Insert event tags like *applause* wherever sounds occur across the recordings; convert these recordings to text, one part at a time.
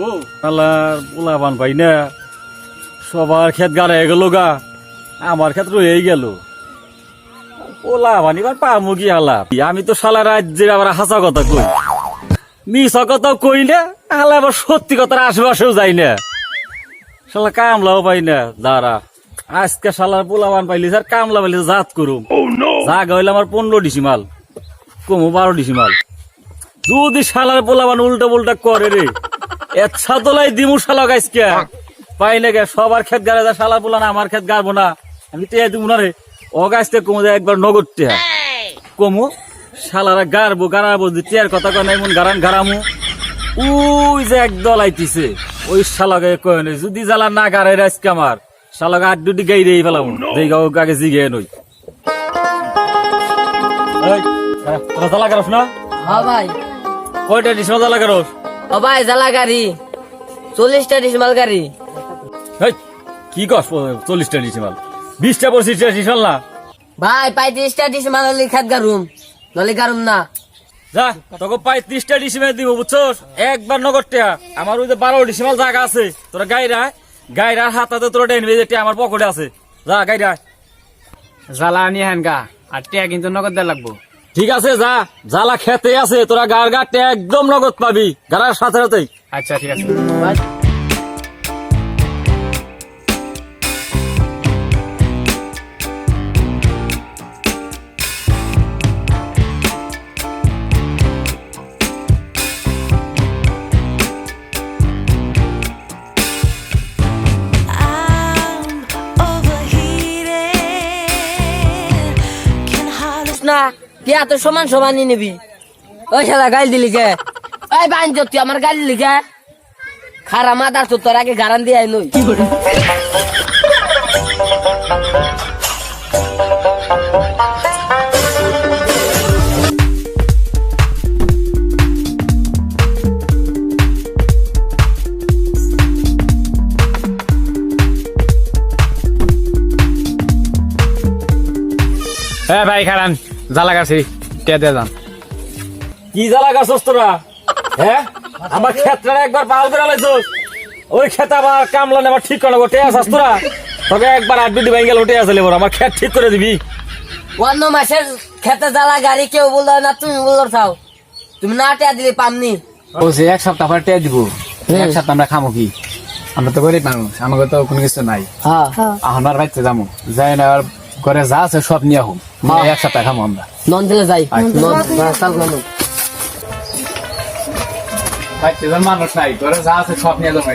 লাগবো? পাই না। সবার ক্ষেত গাড়ে গেল গা। আমার ক্ষেত রয়েই গেল। পোলা পান এবার পামু কি আলা আমি তো সালা রাজ্যের আবার হাসা কথা কই। মিশা কথা কই না আলা আবার সত্যি কথার আশেপাশেও যাই না। শালা কামলাও পাই না দাঁড়া। আজকে শালার পোলাবান পাইলি স্যার কামলা পাইলি জাত করুম। জাগা হইলে আমার পনেরো ডিসিমাল কমু বারো ডিসিমাল। যদি শালার পোলাবান উল্টা পুল্টা করে রে এচ্ছা তোলাই দিমু শালা গাইসকে। পাই না সবার ক্ষেত গাড়ে যা শালার পোলা না আমার ক্ষেত গাড়বো না। আমি টেয়া দিব না রে। ও গাছতে কমু যে একবার নগদ টেয়া কমু শালারা গাড়বো গাড়াবো যে টেয়ার কথা কয় না এমন গাড়ান গাড়ামু। ওই যে একদল আইতিছে। ওই শালাকে কয় নাই যদি জ্বালা না গাড়ে আজকে আমার শালাকে আট দুটি গাই রেই ফেলাম। যেই গাও আগে জিগে নই। তোরা জ্বালা কারস না? হ্যাঁ ভাই। কয়টা ডিসমা জ্বালা কারস? ও ভাই জ্বালা গাড়ি। চল্লিশটা ডিসমাল গাড়ি। হেই, কি কস চল্লিশটা ডিসিমাল বিশটা পঁচিশটা ডিসিমাল না? ভাই পঁয়ত্রিশটা ডিসমাল হলে খাত গারুম। নলে গারুম না। যা তোকে পাই ত্রিশটা ডিসিমাল দিব বুঝছস? একবার নগদ টিয়া। আমার ওই যে বারো ডিসিমাল জায়গা আছে তোরা গাইরা গাইরার হাতাতে তোরা ডেন বেজে টিয়া আমার পকেটে আছে। যা গাইরা। জ্বালা আনি হেন গা আর টিয়া কিন্তু নগদ দেওয়া লাগবো। ঠিক আছে যা। জ্বালা খেতে আছে তোরা গার গাটে একদম নগদ পাবি। গাড়ার সাথে সাথেই। আচ্ছা ঠিক আছে। না টিয়া তো সমান সমানই নিবি। ওই শালা গাল দিলি কে? ওই বান তুই আমার গাল দিলি কে? খারা মাদার তো তোর আগে গারান দিয়ে আইলই হ্যাঁ ভাই, খারান। জ্বালা গাছি টিয়া দিয়ে যান। কি জ্বালা গাছস তোরা? হ্যাঁ আমার ক্ষেত্রে একবার পাল করে লাইছস। ওই ক্ষেত আবার কামলা নেবার ঠিক করে গোটে আসাস তোরা? তোকে একবার আট দুটি ব্যাঙ্গেল উঠে আসলে আমার ক্ষেত ঠিক করে দিবি। অন্য মাসের খেতে জ্বালা গাড়ি কেউ বলল না তুমি বলল থাও। তুমি না টিয়া দিলি পামনি। ও যে এক সপ্তাহ পর টিয়া দিব। এক সপ্তাহ আমরা খামো কি? আমরা তো গরিব মানুষ আমাকে তো কোনো কিছু নাই। হ্যাঁ। আর বাড়িতে যাব যাই না ঘরে যা আছে সব নিয়ে হোক এক সপ্তাহ খামো আমরা। নন দিলে যাই। মানুষ নাই। যা আছে সব নিয়ে যাব।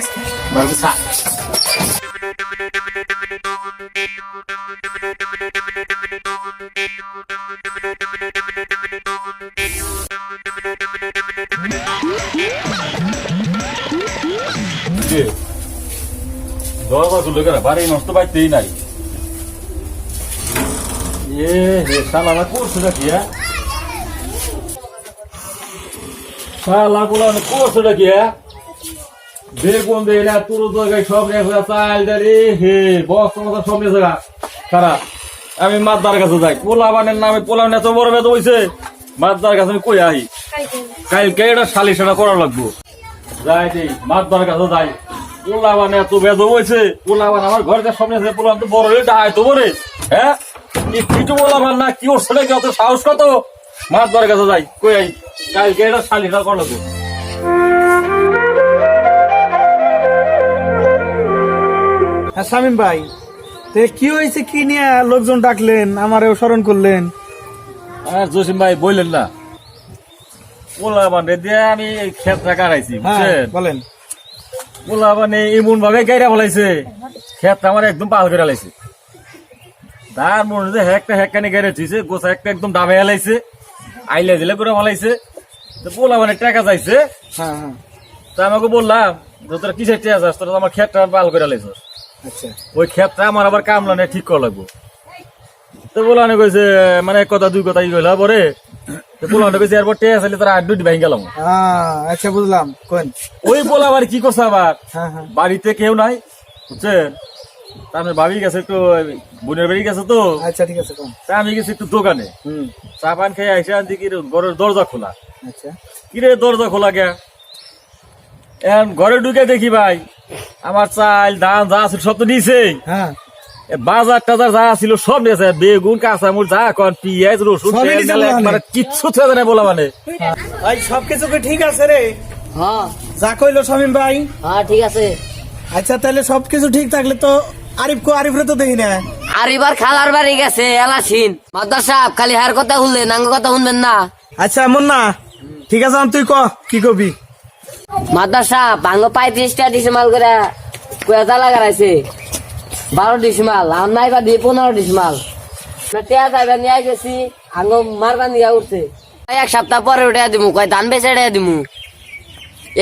দরজা খুলে গেলে বাড়ি নষ্ট পাইতেই নাই। এ হে শালা আমার করছে নাকি হ্যাঁ? হ্যাঁ? বেগুন না তুরু দরগায় সব ফেলা চাল দাঁড়ি হে বস তোমাদের সব নিয়ে ফেলা খারাপ আমি মাদ্দার কাছে যাই। পোলা বানের নামে পোলা এত বড় বেদ হয়েছে মাদ্দার কাছে আমি কই আহি? কালকে এটা শালি সেটা করা লাগবো। যাই দেই, মাদ্দার কাছে যাই। পোলা মানে এত বেদ হয়েছে পোলা মানে আমার ঘরের সামনে আছে পোলা তো বড় রে ডায় তো বরে হ্যাঁ? কি কিছু বান না কি ওর ছেলে কি অত সাহস কত? কাছে যাই কই আই? কালকে এটা শালি সেটা করা হ্যাঁ শামিম ভাই তে কি হয়েছে কি নিয়ে লোকজন ডাকলেন আমারেও স্মরণ করলেন? আর জসিম ভাই বললেন না। পোলা মানে দিয়ে আমি ক্ষেতটা কাটাইছি হ্যাঁ বুঝছেন? বলেন। পোলা মানে এমন ভাবে গাইরা ফেলাইছে। ক্ষেতটা আমার একদম পাল করে লাইছে। তার মনে যে হেকটা হেকখানি গাইরে থুইছে গোছা একটা একদম ডাবে হেলাইছে আইলে দিলে করে ফেলাইছে তো পোলা মানে টাকা চাইছে? হ্যাঁ হ্যাঁ। তা আমাকে বললাম যে তোরা কিসের টাকা চাস তোরা আমার ক্ষেতটা পাল করে লাইছিস। আচ্ছা। ওই ক্ষেতটা আমার আবার কামলা নিয়ে ঠিক করা লাগবো। তো বলানে কইছে মানে এক কথা দুই কথা ই কইলা পরে। তো বলানে কইছে এরপর টেয়া চাইলে তারা আট দুটি ভেঙে গেলাম। হ্যাঁ আচ্ছা বুঝলাম। কোন? ওই বলা আবার কি করছে আবার? হ্যাঁ হ্যাঁ। বাড়িতে কেউ নাই বুঝছেন? আমি ভাবি গেছে একটু বোনের বাড়ি গেছে তো। আচ্ছা ঠিক আছে তা আমি গেছি একটু দোকানে। চা পান খেয়ে আইসে আনছি কি ঘরের দরজা খোলা। আচ্ছা। কি রে দরজা খোলা গে? এখন ঘরে ঢুকে দেখি ভাই আমার চাল ধান যা আছে সব তো নিছে। হ্যাঁ। বাজার টাজার যা ছিল সব নিয়েছে বেগুন কাঁচামুচ যা কন পিঁয়াজ রসুন বলা কিচ্ছু থেকে না বলা মানে। ভাই সবকিছু কি ঠিক আছে রে? হ্যাঁ। যা কইলো শামিম ভাই। হ্যাঁ ঠিক আছে। আচ্ছা তাহলে সবকিছু ঠিক থাকলে তো আরিফ কো আরিফ তো দেখি না। আর এবার খালার বাড়ি গেছে এলাসিন। মাদ্দার সাহেব খালি হার কথা শুনলেন নাঙ্গ কথা শুনবেন না। আচ্ছা এমন না ঠিক আছে তুই ক কি কবি? মাদ্দার সাহেব ভাঙ্গ পঁয়ত্রিশটা ডিসমাল করে কুয়াতা লাগাইছে বারো ডিসমাল আর নাই বা দিয়ে পনেরো ডিসমাল টেয়া যাইবা নিয়ে গেছি আঙ্গ মারবা নিয়ে উঠছে। এক সপ্তাহ পরে উঠে দিমু কয় ধান বেচে দিমু।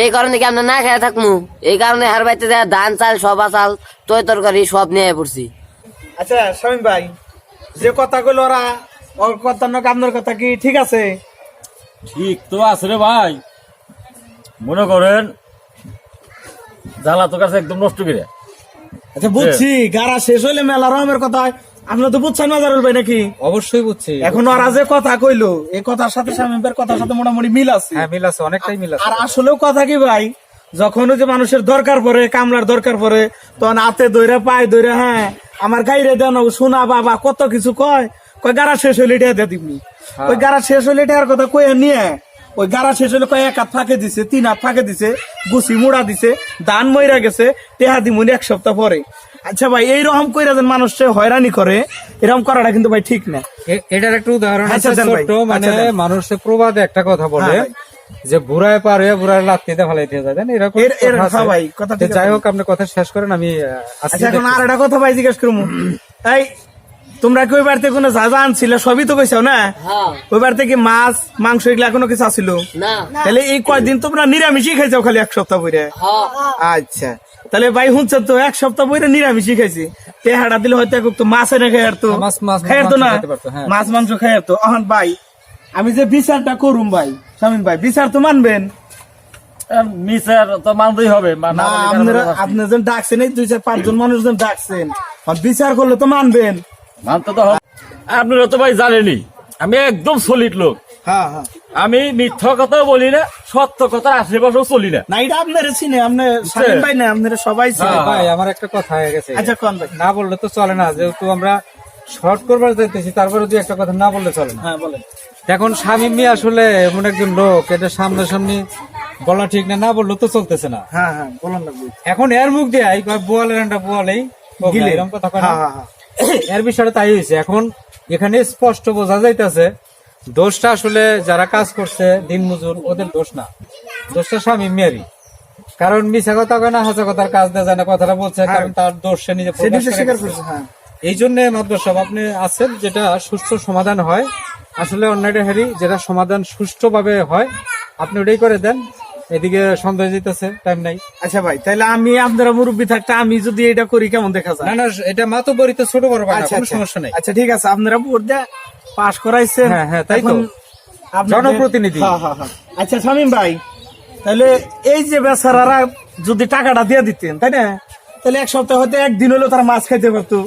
এই কারণে কি আমরা না খেয়ে থাকমু? এই কারণে হার বাইতে দেয়া ধান চাল সব চাল তৈ তরকারি সব নিয়ে পড়ছি। আচ্ছা শামিম ভাই যে কথা কইলো ওরা ওর কথা না আপনার কথা কি ঠিক আছে? ঠিক তো আছে রে ভাই। মনে করেন জ্বালা তো কাছে একদম নষ্ট করে। আচ্ছা বুঝছি গারা শেষ হইলে মেলা রহমের কথা আপনারা তো বুঝছেন মাজারুল ভাই নাকি? অবশ্যই বুঝছি। এখন ওরা যে কথা কইলো এই কথার সাথে শামিম কথার সাথে মোটামুটি মিল আছে। হ্যাঁ মিল আছে অনেকটাই মিল আছে। আর আসলেও কথা কি ভাই যখন যে মানুষের দরকার পড়ে কামলার দরকার পড়ে তখন হাতে দইরা পায়ে দইরা হ্যাঁ আমার গাইরে দেন সোনা বাবা কত কিছু কয় কয় গাড়া শেষ হইলে এটা দিয়ে দিবনি। ওই গাড়া শেষ হইলে এটার কথা কয়ে নিয়ে ওই গাড়া শেষ হইলে কয় এক হাত ফাঁকে দিছে তিন হাত ফাঁকে দিছে গুছি মুড়া দিছে দান মইরা গেছে টেহা দিমুনি এক সপ্তাহ পরে। আচ্ছা ভাই এইরকম কইরা যেন মানুষকে হয়রানি করে এরকম করাটা কিন্তু ভাই ঠিক না। এটার একটু উদাহরণ আচ্ছা, আছে ছোট মানে মানুষে প্রবাদে একটা কথা বলে হ্যাঁ, যে বুড়ায় পার হয়ে বুড়ায় লাত্তিতে এরকম এর- কথা হ্যাঁ ভাই, কথা যাই হোক আপনি কথা শেষ করেন আমি আচ্ছা এখন আর একটা কথা ভাই জিজ্ঞেস করব। *clears throat* এই তোমরা কি ওই বাড়িতে কোনো যা যা আনছিলে সবই তো কইসাও না? হ্যাঁ। ওই বাড়িতে কি মাছ মাংস এগুলা কোনো কিছু আসিল তাহলে এই কয়দিন তোমরা নিরামিষই খাইছো খালি এক সপ্তাহ বইরে হ্যাঁ। আচ্ছা। তাহলে ভাই শুনছেন তো এক সপ্তাহ বইরে নিরামিষই খাইছি। তেহাড়া দিলে হয়তো একটু মাছ এনে খাই আর তো মাছ, মাছ, খাই তো মাংস না? খাইতে হ্যাঁ। মাছ মাংস খাই আর তো। অহন ভাই আমি যে বিচারটা করুম ভাই শামিম ভাই বিচার তো মানবেন? মিসার তো মানতেই হবে আপনারা আপনি যেন ডাকছেন এই দুই চার পাঁচজন মানুষ যেন ডাকছেন। বিচার করলে তো মানবেন। মানতে তো আপনারা তো ভাই জানেনি আমি একদম সলিড লোক। হ্যাঁ হ্যাঁ। আমি মিথ্যা কথাও বলি না সত্য আশেপাশেও চলি না। না এটা আপনারা চিনে আপনি শামিম ভাই না আপনারা সবাই চিনে। ভাই আমার একটা কথা হয়ে গেছে। আচ্ছা কোন ভাই? না বললে তো চলে না যেহেতু আমরা শর্ট করবার চাইতেছি তারপরে দুই একটা কথা না বললে চলে না। হ্যাঁ বলেন। এখন স্বামী মেয়ে আসলে এমন একজন লোক এটা সামনাসামনি বলা ঠিক না না বললে তো চলতেছে না। হ্যাঁ হ্যাঁ বলুন না এখন এর মুখ দিয়ে এই বোয়ালের একটা বোয়ালেই গিলে। এরকম কথা হ্যাঁ, হ্যাঁ, হ্যাঁ। এর বিষয়টা তাই হয়েছে এখন এখানে স্পষ্ট বোঝা যাইতেছে দোষটা আসলে যারা কাজ করছে দিন মজুর ওদের দোষ না। দোষটা স্বামী মেয়েরই। কারণ মিশা কথা কয় না হাসা কথার কাজ যায় না কথাটা বলছে কারণ তার দোষ সে নিজে হ্যাঁ। হ্যাঁ। এই জন্য মাদ্রাসা আপনি আছেন যেটা সুষ্ঠু সমাধান হয়। আসলে অন্যটা হেরি যেটা সমাধান সুষ্ঠুভাবে হয় আপনি ওটাই করে দেন। এদিকে সন্দেহ যেতেছে টাইম নাই। আচ্ছা ভাই তাহলে আমি আপনারা মুরব্বী থাকতে আমি যদি এটা করি কেমন দেখা যায়? না না এটা মাতো বরিতে ছোট বড় আচ্ছা কোনো আচ্ছা। সমস্যা নেই। আচ্ছা ঠিক আছে আপনারা দিয়ে পাশ করাইছেন। হ্যাঁ, হ্যাঁ, তাই তো। জনপ্রতিনিধি। হ্যাঁ হ্যাঁ হ্যাঁ। আচ্ছা শামিম ভাই তাহলে এই যে বেচারারা যদি টাকাটা দিয়ে দিতেন তাই না? তাহলে এক সপ্তাহ হয়তো একদিন হলেও তারা মাছ খাইতে পারতো।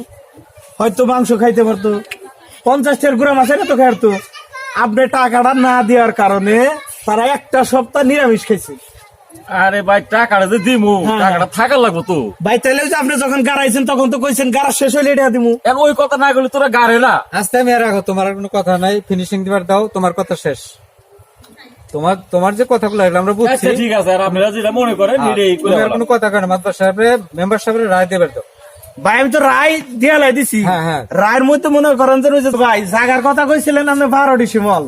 হয়তো মাংস খাইতে পারতো। পঞ্চাশটার গুড়া মাছ এটা তো খাইতো আপনি টাকাটা না দেওয়ার কারণে তারা একটা সপ্তাহ নিরামিষ খাইছে। আরে ভাই টাকাটা যে দিমু হ্যাঁ। টাকাটা থাকার লাগবো তো। ভাই তাহলে যে আপনি যখন গাড়াইছেন তখন তো কইছেন গাড়া শেষ হইলে এটা দিমু। এখন ওই কথা না করলে তোরা গাড়ে না। আস্তে আমি আর রাখো তোমার কোনো কথা নাই। ফিনিশিং দিবার দাও তোমার কথা শেষ। তোমার তোমার যে কথাগুলো এগুলো আমরা বুঝছি। আচ্ছা ঠিক আছে আর আপনারা যেটা মনে করেন হ্যাঁ, এটাই। কোনো কথা কেন মাদ্রাসা সাহেবের মেম্বার সাহেবের রায় দেবার দাও। ভাই আমি তো রায় দেয়ালাই দিছি। হ্যাঁ, হ্যাঁ। রায়ের মধ্যে মনে করেন যে যে ভাই জাগার কথা কইছিলেন আপনি বারো ডিসিমল।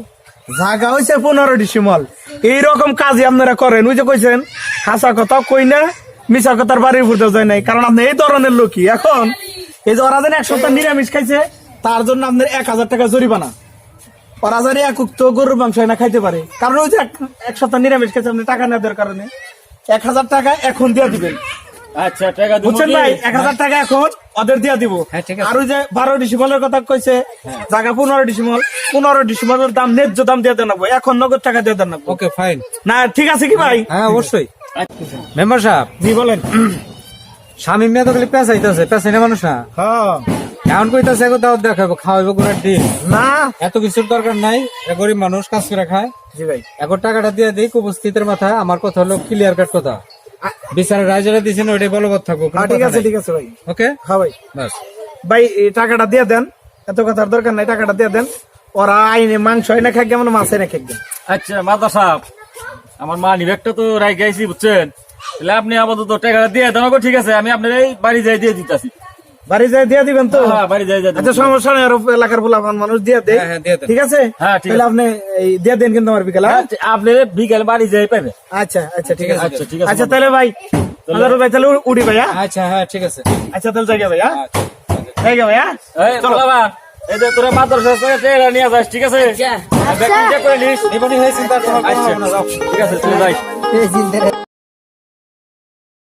জাগা হয়েছে পনেরো ডিসিমল এইরকম কাজই আপনারা করেন। ওই যে কইছেন হাসা কথা কই না মিশা কথার বাড়ির ফুটে যায় নাই। কারণ আপনি এই ধরনের লোকই। এখন এই যে ওরা যেন এক সপ্তাহ নিরামিষ খাইছে তার জন্য আপনার এক হাজার টাকা জরিমানা। ওরা জানি এক উক্ত গরুর মাংস না খাইতে পারে। কারণ ওই যে এক- সপ্তাহ নিরামিষ খাইছে আপনি টাকা না দেওয়ার কারণে। এক হাজার টাকা এখন দিয়ে দিবেন। আচ্ছা টাকা বুঝছেন? ভাই? এক হাজার টাকা এখন ওদের দিয়া দিব। হ্যাঁ, আর ওই যে বারো ডিসিমলের কথা কইছে জায়গা পনেরো ডিসিমল পনেরো ডিসিমলের দাম ন্যায্য দাম দিয়ে দেন এখন নগদ টাকা দিয়ে দেন ওকে ফাইন না ঠিক আছে কি ভাই? হ্যাঁ অবশ্যই। মেম্বার সাহেব। জি বলেন। স্বামী মেয়ে তো খালি পেঁচাইতেছে পেঁচাই না মানুষ না? হ্যাঁ। এমন কইতাছে একো দাওয়াত দেখাবো খাওয়াবো কোনো ডিম। না। এত কিছুর দরকার নাই এক গরিব মানুষ কাজ করে খায়। জি ভাই। এখন টাকাটা দিয়ে দিই উপস্থিতের মাথায়। আমার কথা হলো ক্লিয়ার কাট কথা। বিচারের রায় যেটা দিয়েছেন ওইটাই বলবৎ থাকুক। হ্যাঁ ঠিক আছে ঠিক আছে ভাই। ওকে? হ্যাঁ ভাই। বাস। ভাই এই টাকাটা দিয়ে দেন। এত কথার দরকার নাই টাকাটা দিয়ে দেন। ওরা আইনে মাংস এনে খাক যেমন মাছ হয় না খাক আচ্ছা মাদা সাহেব আমার মা নিবেকটা তো রাই গাইছি বুঝছেন? তাহলে আপনি আপাতত টাকাটা দিয়ে দেন ওকে, ঠিক আছে? আমি আপনার এই বাড়ি যাই দিয়ে দিতেছি। বাড়ি যাই দিয়ে দিবেন তো? হ্যাঁ বাড়ি যাই আচ্ছা সমস্যা নেই আর এলাকার পোলাপান মানুষ দিয়ে দেয় হ্যাঁ, হ্যাঁ। ঠিক আছে? হ্যাঁ, ঠিক তাহলে আপনি দিয়ে দেন কিন্তু আমার বিকেল হ্যাঁ? আপনি বিকাল বাড়ি যাই পাবে আচ্ছা আচ্ছা ঠিক আছে। আচ্ছা ঠিক আছে আচ্ছা তাহলে ভাই ভাই তাহলে হ্যাঁ? আচ্ছা হ্যাঁ ঠিক আছে। আচ্ছা তাহলে জায়গা ভাই হ্যাঁ জায়গা হ্যাঁ এই যে তোরা মাদ্রাসা থেকে টেরা নিয়ে যাস ঠিক আছে? আচ্ছা। করে নিস। হয়েছে আচ্ছা ঠিক আছে যাই।